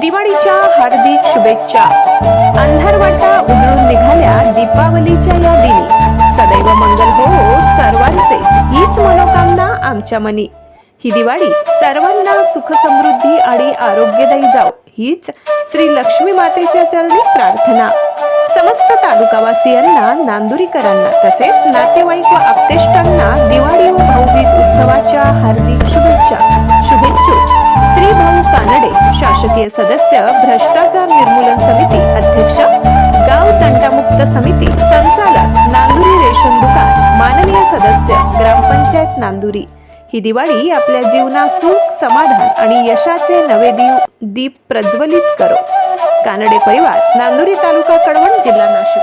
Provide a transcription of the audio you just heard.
दिवाळीच्या हार्दिक शुभेच्छा. अंधारवाटा उजळून निघाल्या दीपावलीच्या या दिनी. सदैव मंगल हो सर्वांचे. हीच मनोकामना आमच्या मनी. ही दिवाळी सर्वांना सुख समृद्धी आणि आरोग्यदायी जाओ हीच श्री लक्ष्मी मातेच्या चरणी प्रार्थना. समस्त तालुकावासियांना नांदुरीकरांना तसेच नातेवाईक व आप्तेष्टांना दिवाळी व भाऊबीज उत्सवाच्या हार्दिक शुभेच्छा. कानडे शासकीय सदस्य भ्रष्टाचार निर्मूलन समिती अध्यक्ष गाव तंटामुक्त समिती संचालक नांदुरी रेशन दुकान माननीय सदस्य ग्रामपंचायत नांदुरी. ही दिवाळी आपल्या जीवनात सुख समाधान आणि यशाचे नवे दीव दीप प्रज्वलित करो. कानडे परिवार नांदुरी तालुका कडवण जिल्हा नाशिक.